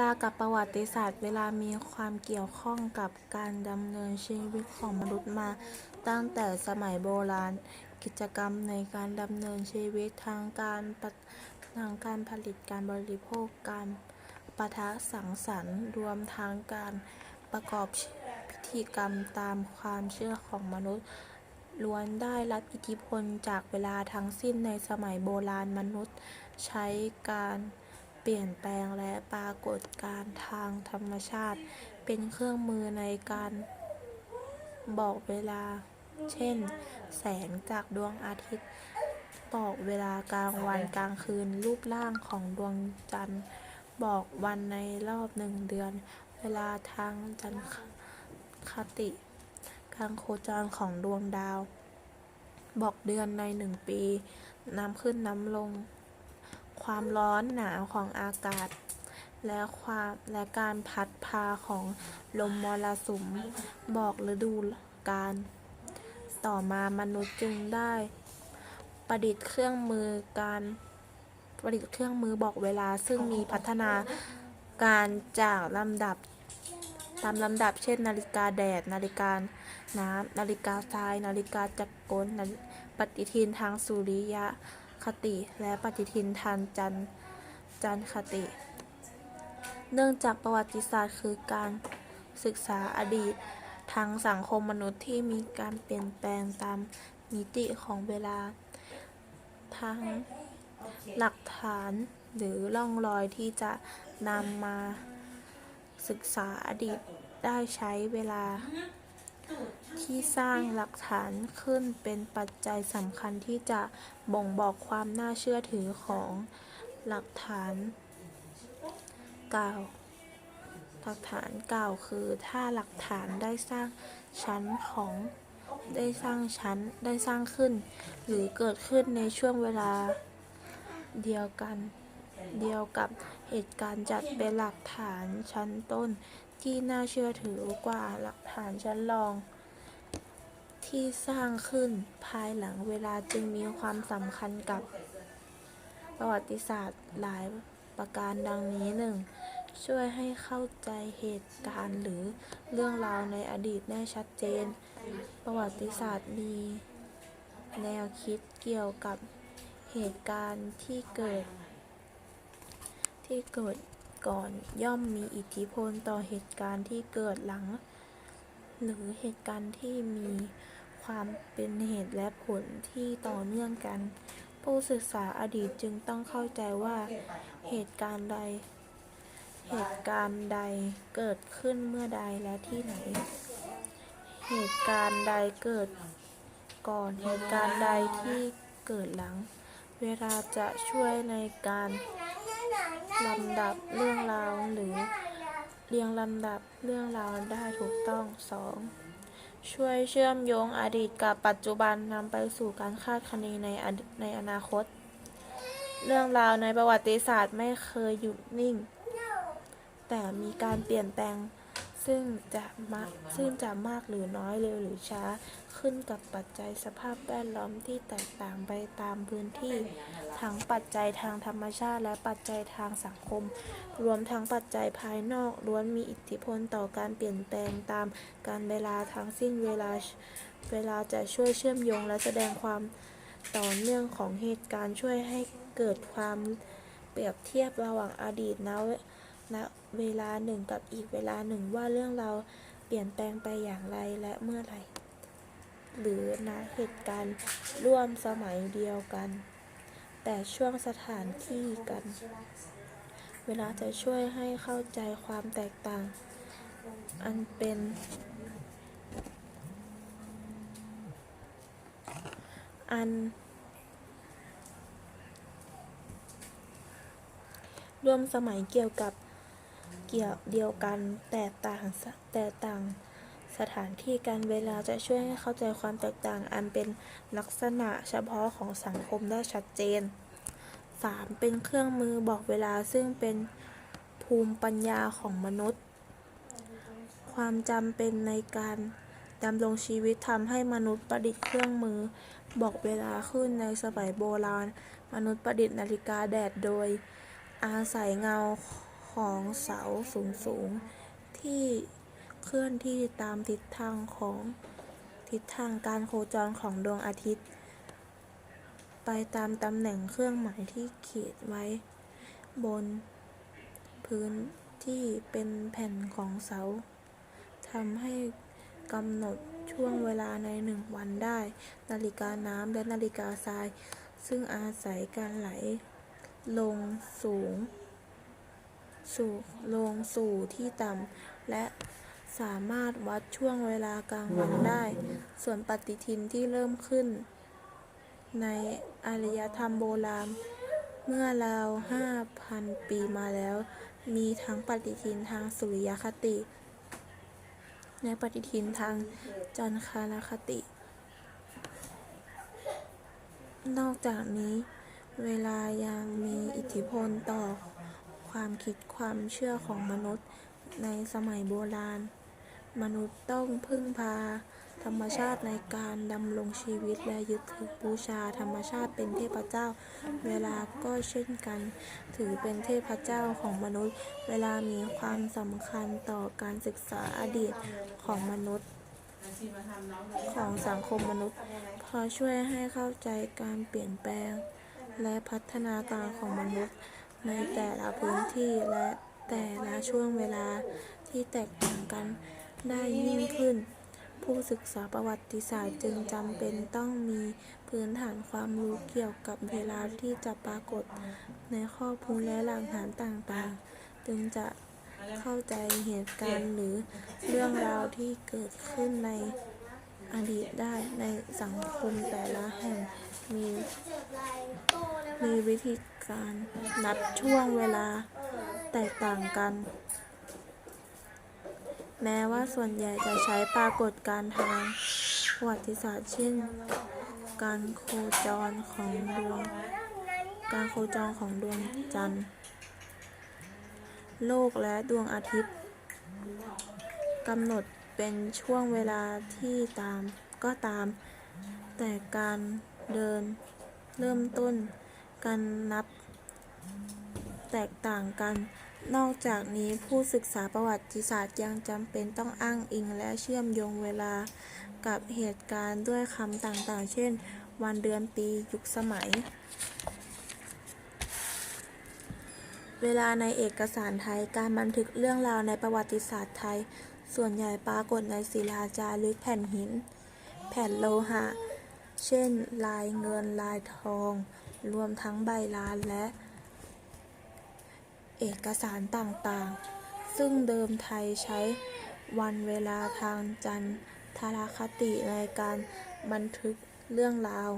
ลากับประวัติศาสตร์ เวลามีความเกี่ยวข้องกับการดำเนินชีวิตของมนุษย์มา ตั้งแต่สมัยโบราณ กิจกรรมในการดำเนินชีวิตทางการทางการผลิตการบริโภคการปะทะสังสรรค์ รวมทั้งการประกอบพิธีกรรมตามความเชื่อของมนุษย์ล้วนได้รับอิทธิพลจากเวลาทั้งสิ้นในสมัยโบราณมนุษย์ ใช้การ เปลี่ยนแปลงและปรากฏการณ์ทางธรรมชาติ เป็นเครื่องมือในการบอกเวลา เช่น แสงจากดวงอาทิตย์บอกเวลากลางวันกลางคืน รูปร่างของดวงจันทร์ บอกวันในรอบหนึ่งเดือน เวลาทางจันทคติ การโคจรของดวงดาว บอกเดือนในหนึ่งปี น้ำขึ้นน้ำลง ความร้อนหนาวของอากาศ และความและการพัดพาของลมมรสุม บอกฤดูกาลต่อมามนุษย์จึงได้ ประดิษฐ์เครื่องมือการประดิษฐ์เครื่องมือบอกเวลา ซึ่งมีพัฒนาการจากลำดับตามลำดับเช่น นาฬิกาแดด นาฬิกาน้ำนาฬิกาทราย นาฬิกาจักรกลนาฬิปฏิทินทางสุริยะ คติ และปฏิทินทางจันจันคติ เนื่องจากประวัติศาสตร์คือการศึกษาอดีตทางสังคมมนุษย์ที่มีการเปลี่ยนแปลงตามมิติของเวลา ทั้งหลักฐานหรือร่องรอยที่จะนำมาศึกษาอดีตได้ใช้เวลา ที่สร้างหลักฐานขึ้นเป็นปัจจัยสำคัญที่จะบ่งบอกความน่าเชื่อถือของหลักฐานกล่าว หลักฐานกล่าวคือถ้าหลักฐานได้สร้างชั้นของได้สร้างชั้นได้สร้างขึ้น หรือเกิดขึ้นในช่วงเวลาเดียวกันเดียวกับเหตุการณ์จัดเป็นหลักฐานชั้นต้น ที่น่าเชื่อถือกว่าหลักฐานชั้นรอง ที่สร้างขึ้นภายหลังเวลาจึงมีความสำคัญกับประวัติศาสตร์หลายประการดังนี้หนึ่งช่วยให้เข้าใจเหตุการณ์หรือเรื่องราวในอดีตได้ชัดเจน ประวัติศาสตร์มีแนวคิดเกี่ยวกับเหตุการณ์ที่เกิด ที่เกิด ก่อน ย่อมมีอิทธิพลต่อเหตุการณ์ที่เกิดหลัง หรือเหตุการณ์ที่มีความเป็นเหตุและผลที่ต่อเนื่องกัน ผู้ศึกษาอดีตจึงต้องเข้าใจว่าเหตุการณ์ใด เหตุการณ์ใดเกิดขึ้นเมื่อใดและที่ไหน เหตุการณ์ใดเกิดก่อนเหตุการณ์ใดที่เกิดหลัง เวลาจะช่วยในการ ลำดับเรื่องราวหรือเรียงลำดับเรื่องราวได้ถูกต้อง 2. ช่วยเชื่อมโยงอดีตกับปัจจุบันนำไปสู่การคาดคะเนในในอนาคต เรื่องราวในประวัติศาสตร์ไม่เคยหยุดนิ่ง แต่มีการเปลี่ยนแปลง ซึ่งจะมากซึ่งจะมากหรือน้อยเร็วหรือช้า ขึ้นกับปัจจัยสภาพแวดล้อมที่แตกต่างไปตามพื้นที่ ทั้งปัจจัยทางธรรมชาติ และปัจจัยทางสังคม รวมทั้งปัจจัยภายนอกล้วนมีอิทธิพลต่อการเปลี่ยนแปลงตามกาลเวลาทั้งสิ้นเวลาเวลาจะช่วยเชื่อมโยงและแสดงความต่อเนื่องของเหตุการณ์ช่วยให้เกิดความเปรียบเทียบระหว่างอดีตณ ณเวลาหนึ่งกับอีกเวลาหนึ่งว่าเรื่องเราเปลี่ยนแปลงไปอย่างไรและเมื่อไหร่ หรือณเหตุการณ์ร่วมสมัยเดียวกัน แต่ช่วงสถานที่กัน เวลาจะช่วยให้เข้าใจความแตกต่าง อันเป็นอันร่วมสมัยเกี่ยวกับ กี่ยวเดียวกันแต่ต่างแต่ต่างสถานที่การเวลาจะช่วยให้เข้าใจความแตกต่างอันเป็นลักษณะเฉพาะของสังคมได้ชัดเจน 3. เป็นเครื่องมือบอกเวลาซึ่งเป็นภูมิปัญญาของมนุษย์ ความจำเป็นในการดำรงชีวิตทำให้มนุษย์ประดิษฐ์เครื่องมือ บอกเวลาขึ้นในสมัยโบราณ มนุษย์ประดิษฐ์นาฬิกาแดดโดย อาศัยเงา ของเสาสูงสูงๆ ที่เคลื่อนที่ตามทิศทางของทิศทางการโคจรของดวงอาทิตย์ ไปตามตำแหน่งเครื่องหมายที่เขียนไว้ บน พื้นที่เป็นแผ่นของเสาทำให้กำหนดช่วงเวลาในหนึ่งวันได้ นาฬิกาน้ำและนาฬิกาทราย ซึ่งอาศัยการไหล ลงสูง สู่ลงสู่ที่ต่ำและสามารถวัดช่วงเวลากลางวันได้ ส่วนปฏิทินที่เริ่มขึ้น ในอารยธรรมโบราณ เมื่อราว 5,000 ปีมาแล้ว มีทั้งปฏิทินทางสุริยคติ และปฏิทินทางจันทรคติ นอกจากนี้ เวลายังมีอิทธิพลต่อ ความคิดความเชื่อของมนุษย์ในสมัยโบราณ มนุษย์ต้องพึ่งพาธรรมชาติในการดำรงชีวิตและยึดถือบูชาธรรมชาติเป็นเทพเจ้า เวลาก็เช่นกัน ถือเป็นเทพเจ้าของมนุษย์ เวลามีความสำคัญต่อการศึกษาอดีตของมนุษย์ ของสังคมมนุษย์ พอช่วยให้เข้าใจการเปลี่ยนแปลง และพัฒนาการของมนุษย์ ในแต่ละพื้นที่และแต่ละช่วงเวลาที่แตกต่างกันได้ยิ่งขึ้น ผู้ศึกษาประวัติศาสตร์จึงจำเป็นต้องมีพื้นฐานความรู้เกี่ยวกับเวลาที่จะปรากฏในข้อมูลและหลักฐานต่างๆ จึงจะเข้าใจเหตุการณ์หรือเรื่องราวที่เกิดขึ้นในอดีตได้ในสังคมแต่ละแห่งมี มีวิธีการนับช่วงเวลาแตกต่างกัน แม้ว่าส่วนใหญ่จะใช้ปรากฏการทางประวัติศาสตร์เช่น การโคจรของดวง การโคจรของดวงจันทร์ โลกและดวงอาทิตย์กำหนดเป็นช่วงเวลาที่ตามก็ตาม แต่การเดินเริ่มต้น การนับ แตกต่างกัน นอกจากนี้ผู้ศึกษาประวัติศาสตร์ยังจำเป็นต้องอ้างอิงและเชื่อมโยงเวลากับเหตุการณ์ด้วยคำต่างๆ เช่น วันเดือนปียุคสมัย เวลาในเอกสารไทยการบันทึกเรื่องราวในประวัติศาสตร์ไทย ส่วนใหญ่ปรากฏในศิลาจารึกแผ่นหิน แผ่นโลหะ เช่น ลายเงินลายทอง รวมทั้งใบลานและ เอกสารต่างๆ ซึ่งเดิมไทยใช้วันเวลาทางจันทรคติในการบันทึกเรื่องราว